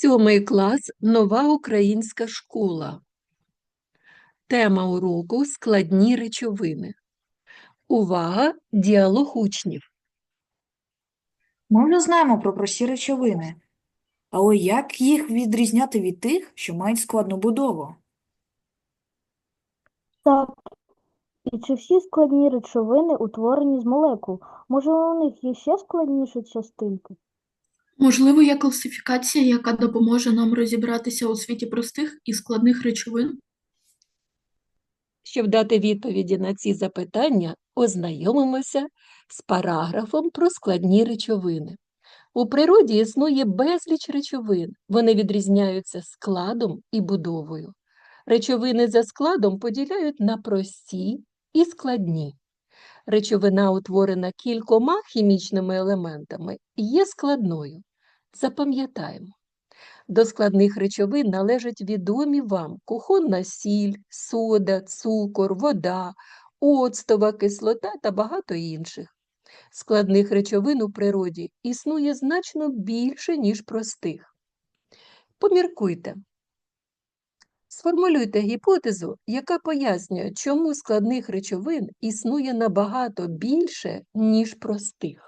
Сьомий клас Нова українська школа. Тема уроку складні речовини. Увага! Діалог учнів. Ми вже знаємо про прості речовини, але як їх відрізняти від тих, що мають складну будову? Так. І чи всі складні речовини утворені з молекул? Може, у них є ще складніші частинки? Можливо, є класифікація, яка допоможе нам розібратися у світі простих і складних речовин? Щоб дати відповіді на ці запитання, ознайомимося з параграфом про складні речовини. У природі існує безліч речовин. Вони відрізняються складом і будовою. Речовини за складом поділяють на прості і складні. Речовина, утворена кількома хімічними елементами, є складною. Запам'ятаємо. До складних речовин належать відомі вам кухонна сіль, сода, цукор, вода, оцтова кислота та багато інших. Складних речовин у природі існує значно більше, ніж простих. Поміркуйте. Сформулюйте гіпотезу, яка пояснює, чому складних речовин існує набагато більше, ніж простих.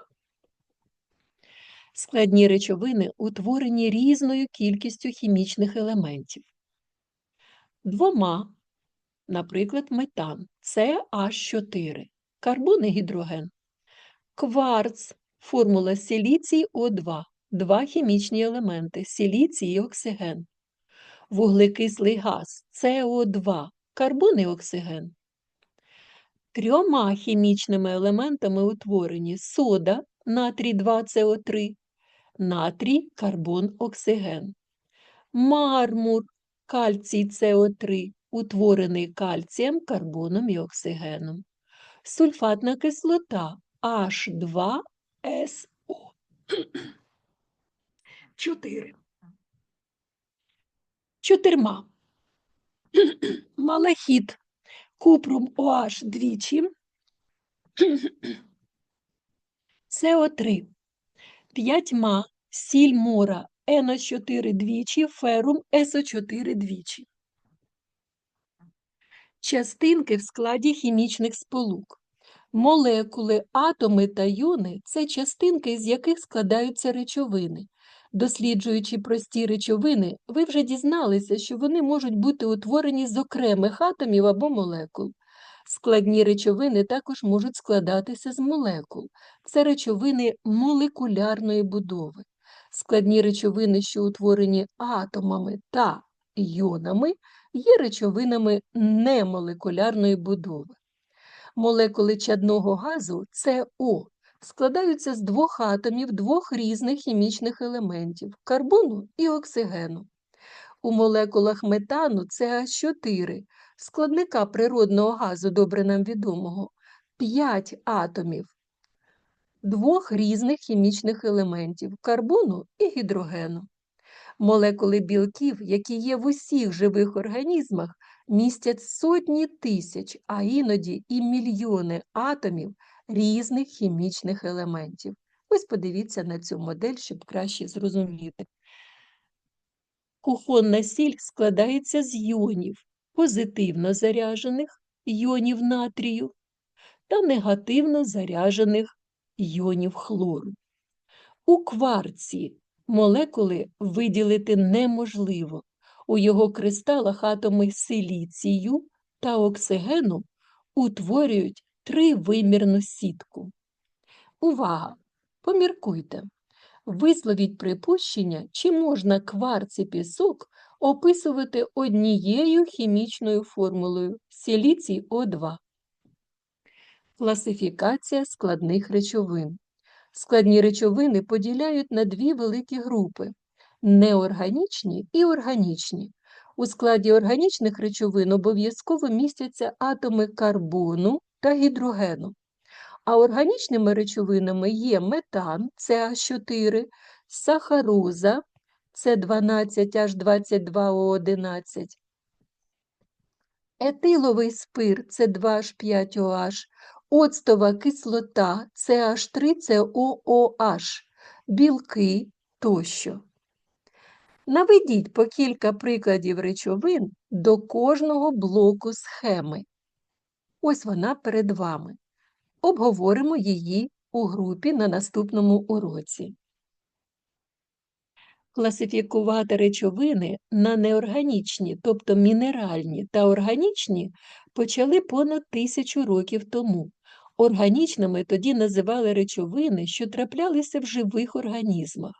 Складні речовини утворені різною кількістю хімічних елементів. Двома, наприклад, метан CH4, карбон і гідроген. Кварц, формула силіцій О2, два хімічні елементи силіцій і оксиген. Вуглекислий газ СО2, карбон і оксиген. Трьома хімічними елементами утворені сода, натрій 2СО3, натрій, карбон, оксиген. Мармур, кальцій СО3, утворений кальцієм, карбоном і оксигеном. Сульфатна кислота H2SO. 4. Чотирма. Малахіт, купрум OH двічі, СО3. П'ятьма сіль мора НО4 двічі, ферум СО4 двічі. Частинки в складі хімічних сполук. Молекули, атоми та йони – це частинки, з яких складаються речовини. Досліджуючи прості речовини, ви вже дізналися, що вони можуть бути утворені з окремих атомів або молекул. Складні речовини також можуть складатися з молекул. Це речовини молекулярної будови. Складні речовини, що утворені атомами та йонами, є речовинами немолекулярної будови. Молекули чадного газу СО складаються з двох атомів двох різних хімічних елементів карбону і оксигену. У молекулах метану CH4, складника природного газу, добре нам відомого, 5 атомів двох різних хімічних елементів карбону і гідрогену. Молекули білків, які є в усіх живих організмах, містять сотні тисяч, а іноді і мільйони атомів різних хімічних елементів. Ось подивіться на цю модель, щоб краще зрозуміти. Кухонна сіль складається з йонів позитивно заряджених йонів натрію та негативно заряджених йонів хлору. У кварці молекули виділити неможливо. У його кристалах атоми силіцію та оксигену утворюють тривимірну сітку. Увага! Поміркуйте. Висловіть припущення, чи можна кварц і пісок описувати однією хімічною формулою силіцій О2. Класифікація складних речовин. Складні речовини поділяють на дві великі групи неорганічні і органічні. У складі органічних речовин обов'язково містяться атоми карбону та гідрогену. А органічними речовинами є метан CH4, сахароза С12H22O11, етиловий спир С2H5OH, оцтова кислота CH3COOH, білки тощо. Наведіть по кілька прикладів речовин до кожного блоку схеми. Ось вона перед вами. Обговоримо її у групі на наступному уроці. Класифікувати речовини на неорганічні, тобто мінеральні та органічні, почали понад тисячу років тому. Органічними тоді називали речовини, що траплялися в живих організмах.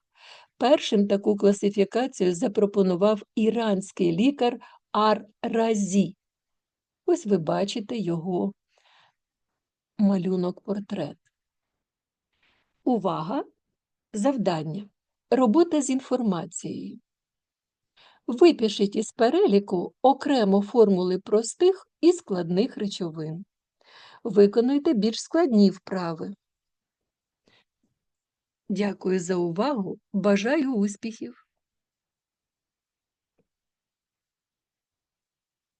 Першим таку класифікацію запропонував іранський лікар Ар-Разі. Ось ви бачите його малюнок-портрет. Увага! Завдання. Робота з інформацією. Випишіть із переліку окремо формули простих і складних речовин. Виконуйте більш складні вправи. Дякую за увагу. Бажаю успіхів!